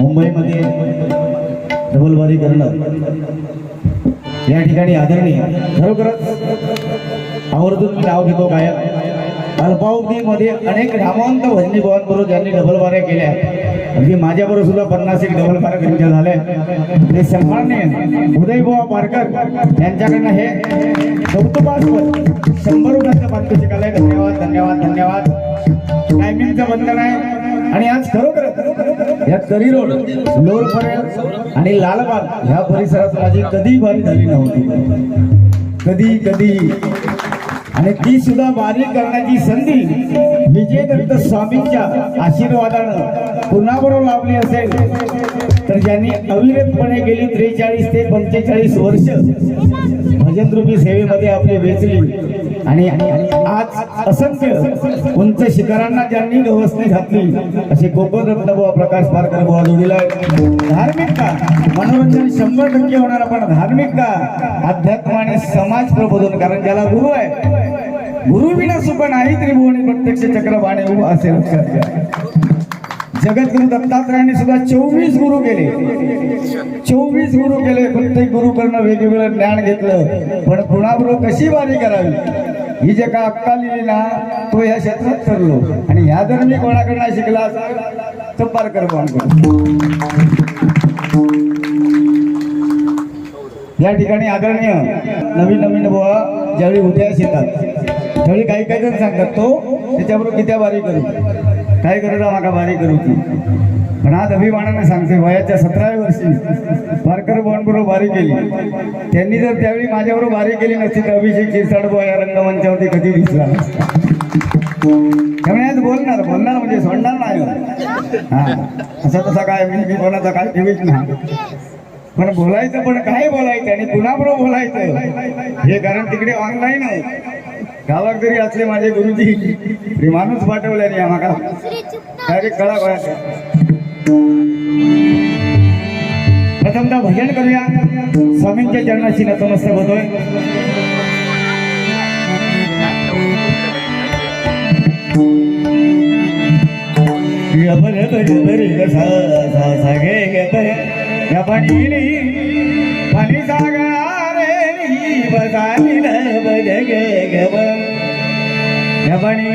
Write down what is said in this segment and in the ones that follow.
मुंबईमध्ये डबलबारी करणं या ठिकाणी आदरणीय खरोखरच आवर्जून मी नाव घेतो गायक. अल्पावधीमध्ये अनेक नामांत भजनी बरोबर ज्यांनी डबल बाऱ्या केल्या अगदी माझ्याबरोबर सुद्धा पन्नास एक डबल बाऱ्या त्यांच्या झाल्या ते सन्मान्य उदयबुवा पारकर यांच्याकडनं हे कौतुकास्पद शंभर रुपयाचं पारितोषिक शिकायला धन्यवाद धन्यवाद धन्यवाद. टायमिंगचं बंधन आहे. आणि आज खरोखर या करी रोड लोरपर्यंत आणि लालबाग ह्या परिसरात माझी कधी बारी झाली नव्हती. कधी कधी. आणि ती सुद्धा वारी करण्याची संधी विजयदत्त स्वामींच्या आशीर्वादानं पुन्हा बरोबर लाभली असेल. तर ज्यांनी अविरतपणे गेली त्रेचाळीस ते पंचेचाळीस वर्ष भजनरूपी सेवेमध्ये आपली वेचली. आणि आज असंख्य उंच शिखरांना ज्यांनी गवसणी घातली असे कोकण रत्नबुवा प्रकाश पारकर बुवा जोडीला आहे. धार्मिकता मनोरंजन शंभर टक्के होणार पण धार्मिकता अध्यात्म आणि समाज प्रबोधन कारण ज्याला गुरु आहे गुरु विना सुख नाही त्रिभुवनी प्रत्यक्ष चक्रवाणे असे लक्षात घ्या. जगद्गुरु दत्तात्रयाने सुद्धा चोवीस गुरु केले. चोवीस गुरु केले प्रत्येक गुरुकडनं वेगवेगळं ज्ञान घेतलं पण कुणाबरोबर कशी वारी करावी? ही जे का अक्का लिहिली ना तो या क्षेत्रात ठरलो. आणि ह्या जर मी कोणाकडनं शिकला असाल तर पारकर या ठिकाणी आदरणीय नवीन नवीन बुवा ज्यावेळी उदयास येतात. त्यावेळी काही काही जण सांगतात तो त्याच्याबरोबर किती बारी करू? काय करू ना माका बारी करू ती पण आज अभिमानाने सांगते वयाच्या सतराव्या वर्षी पारकर बरोबर बारी केली. त्यांनी जर त्यावेळी माझ्याबरोबर बारी केली नसती तर अभिषेक शिरसाडबुवा या रंगमंचावरती कधी दिसला त्यामुळे आज बोलणार बोलणार म्हणजे सोडणार नाही. हा असं तसा काय मी मी कोणाचा काय ठेवीच नाही. पण बोलायचं पण काय बोलायचं आणि कुणाबरोबर बोलायचं हे कारण तिकडे ऑनलाईन आहे. गावात जरी असले माझे गुरुजी ते माणूस पाठवले नाही आम्हाला डायरेक्ट कळा कळा प्रथमदा भजन करूया. स्वामींच्या चरणाशी नतमस्तक होतोय. पाणी पाणी सागरे बदाली न बज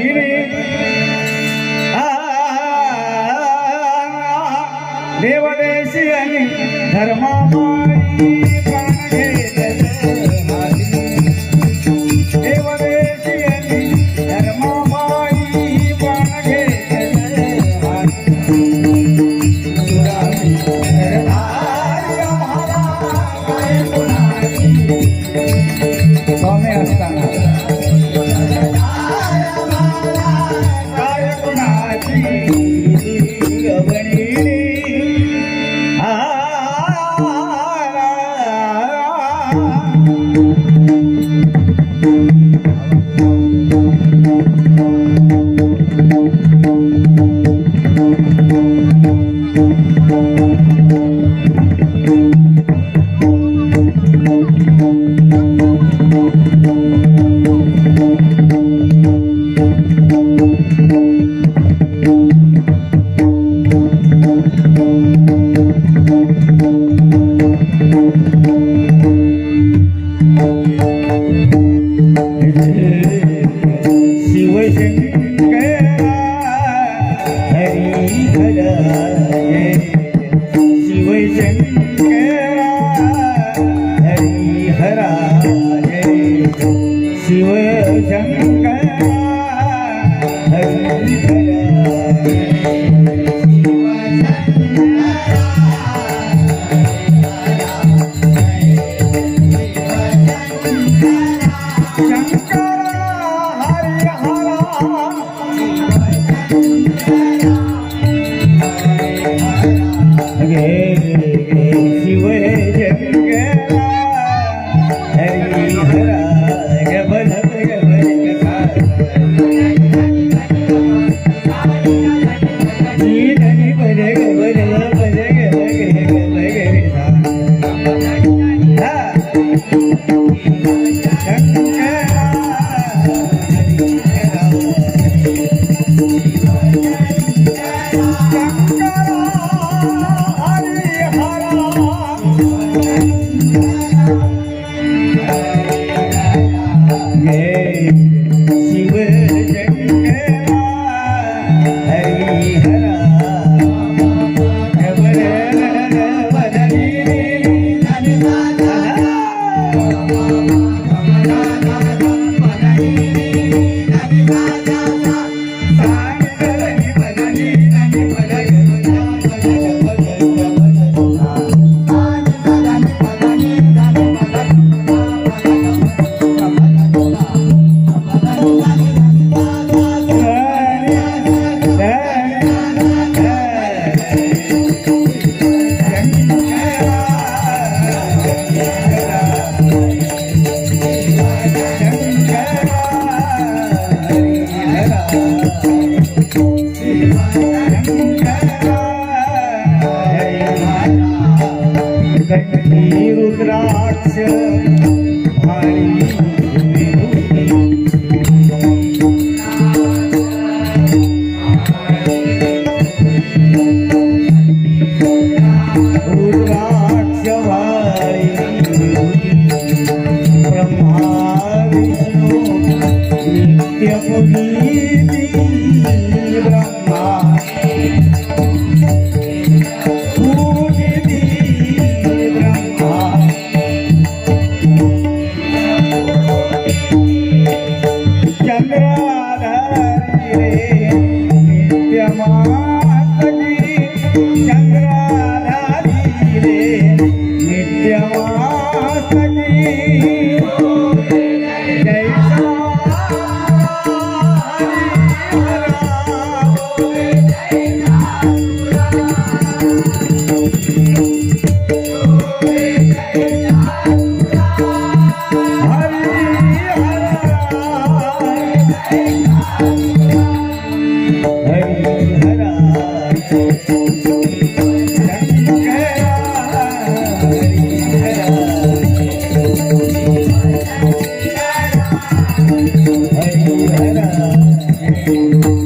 हरा गे Thank you.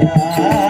Ah,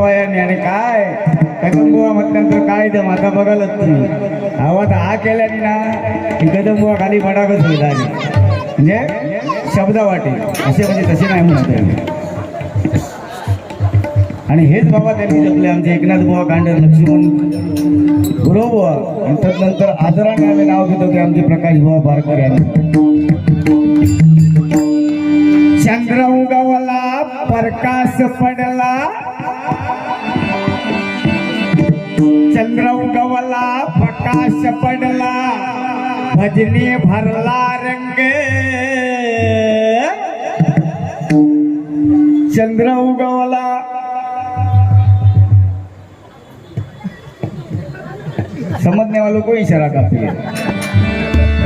पाटील बुवा आणि काय कदमबुवा म्हटल्यानंतर काय ते आता बघालच तुम्ही आवाज हा केल्याने ना की कदमबुवा खाली फटाकच होईल आणि म्हणजे शब्द वाटे असे म्हणजे तसे नाही म्हणत आणि हेच बाबा त्यांनी जपले आमचे एकनाथ बुवा कांडर लक्ष्मण गुरुबुवा आणि तदनंतर आदराने आम्ही नाव घेतो की आमचे प्रकाश बुवा पारकर यांनी चंद्र उगवला प्रकाश पडला चंद्र उगवला प्रकाश पडला भजनी भरला रंग. चंद्र उगवला. समजने वालों को इशारा करते है.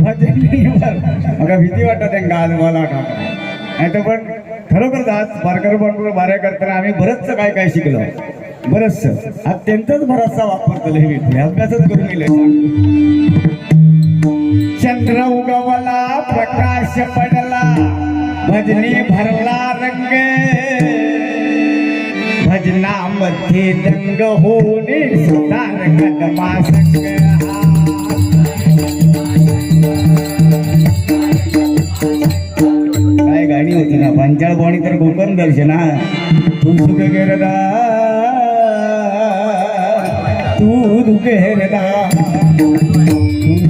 भजनी भर मग भीती वाटत त्यांना आज मला नाही तर पण खरोखर आज बारकर बारकर बाऱ्या करताना आम्ही बरंचसं काय काय शिकलो. बरस अत्यंतच बराचसा वापर केला हे विद्या अभ्यासच करून गेले. चंद्र उगवला प्रकाश पडला भजनी भरला रंग. भजनामध्ये दंग होणे सुतार कदमा काय गाणी होती ना? पंचाळ बोणी तर कोकण दर्शना तू सुख गेरदा तू दुख हेरदा तू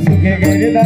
सुख गेरदा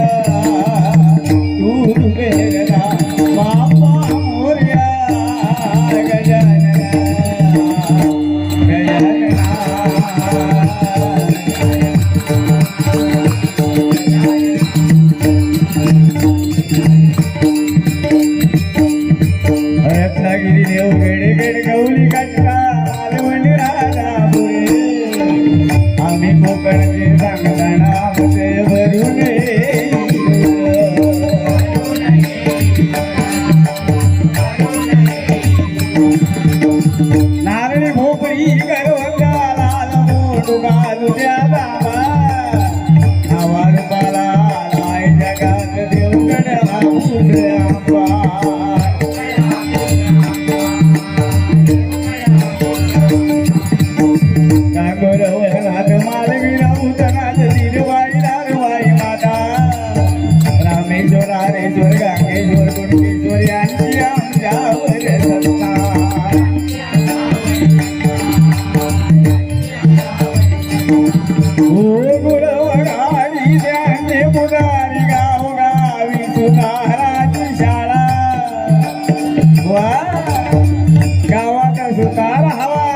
गावाचा सुतार हवा.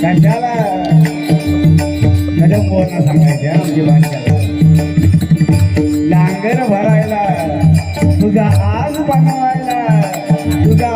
त्यांच्याला कदम बोलणं सांगायचे आमची भाषा डांगर भरायला तुझा आज बनवायला तुझा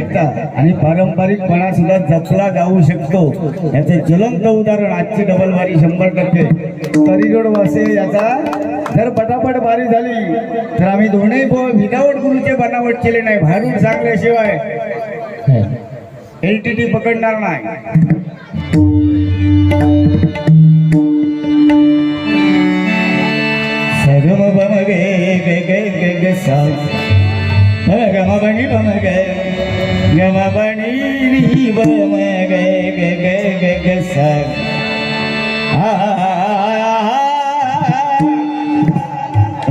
त्यात आणि पारंपरिकपणा सुद्धा जपला जाऊ शकतो. याचं ज्वलंत उदाहरण आजची डबलबारी शंभर टक्के. तरीजोड वासे याचा जर पटापट बारी झाली तर आम्ही दोन्ही विदाऊट गुरुचे बनावट केले नाही बाहेरून सांगल्याशिवाय. एल टी टी पकडणार नाही. सगम बम ग गे ग ग गे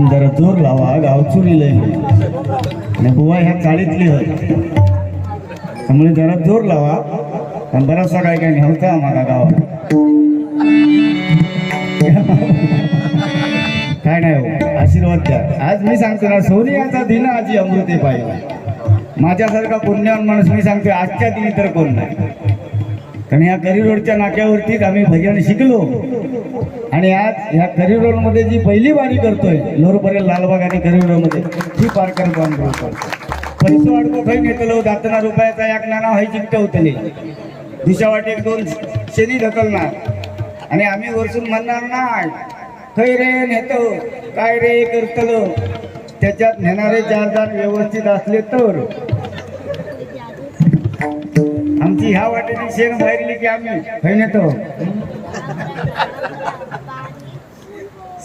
जरा जोर लावा गाव लय आणि बुवा ह्या चाळीतली होय. त्यामुळे जरा जोर लावा. आणि बराचसा काय काय नव्हता आम्हाला गावात. काय नाही हो आशीर्वाद द्या. आज मी सांगतो ना सोनियाचा दिन आजी अमृते पाहिजे माझ्यासारखा पुण्यावर माणूस मी सांगतो आजच्या दिनी तर कोण नाही. कारण या करी रोडच्या नाक्यावरतीच आम्ही भजन शिकलो. आणि आज ह्या करी रोडमध्ये जी पहिली वारी करतोय लोरपर्यंत लालबाग आणि करी रोडमध्ये ती पारकर बांध पैसे अडको खै नेतलो दातना रुपयाचा याक नाना हय चिकटवतले दिशा वाटे दोन शनी ढकलणार. आणि आम्ही वरसून म्हणणार नाही खै रे नेतो काय रे करतलो? त्याच्यात नेणारे चार जण व्यवस्थित असले तर? आमची ह्या वाटेची शेण बाहेरली की आम्ही? खै नेतो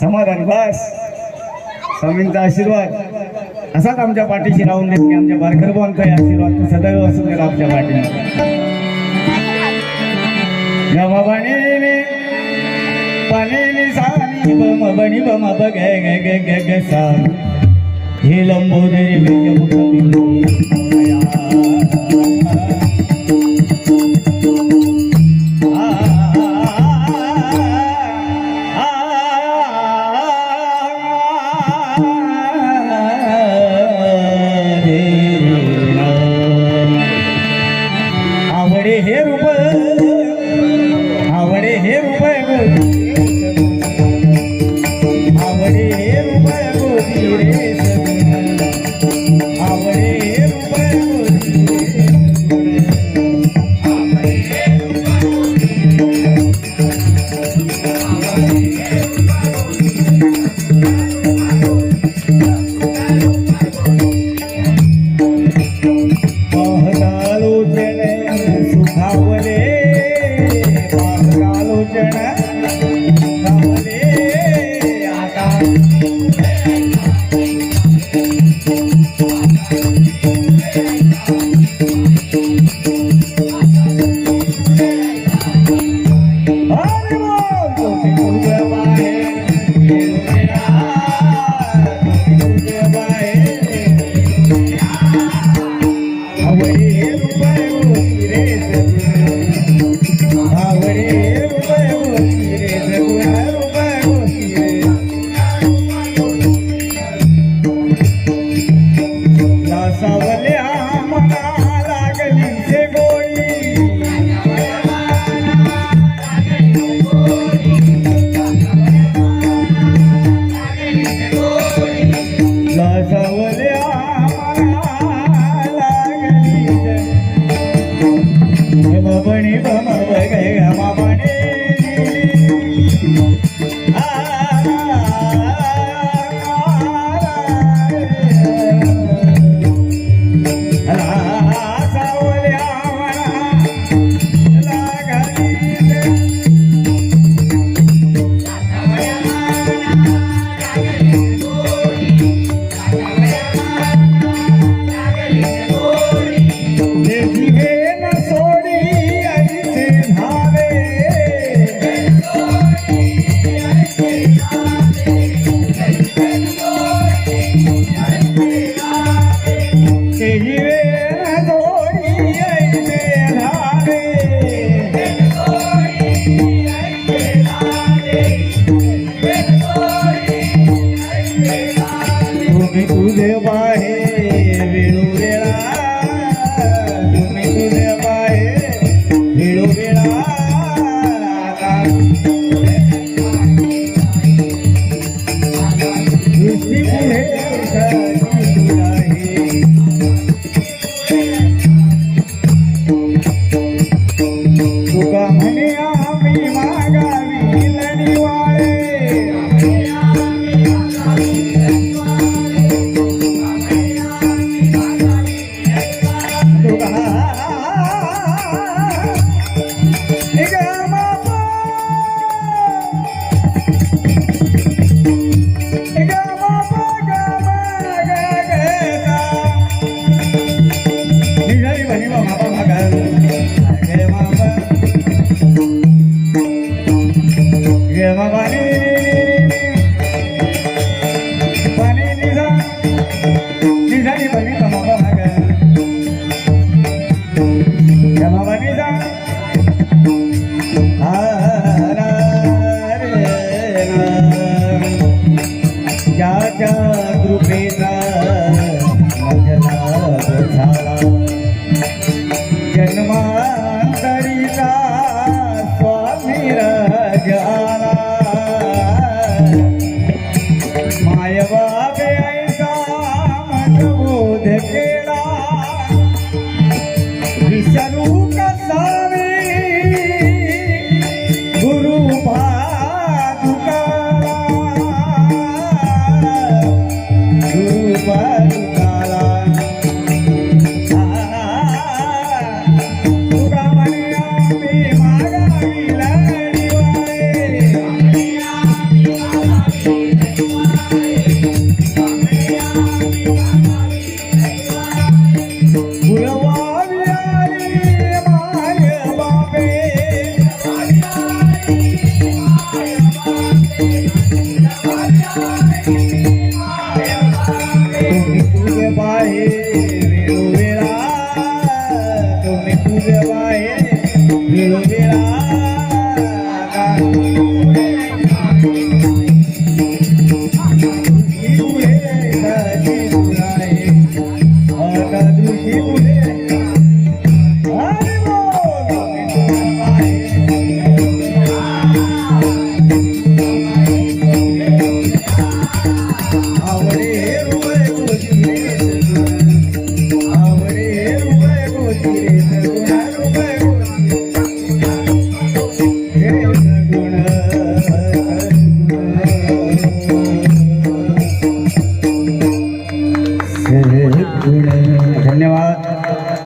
समाधान बस. स्वामींचा आशीर्वाद. असाच आमच्या पाठीशी राहून देत की आमच्या बारकर बोलता आशीर्वाद सदैव असून गेला आमच्या पाठी गम बणिली पणिली सानी बम बणी बम ब ग ग ग ग सा. हे लंबोदरी meu रे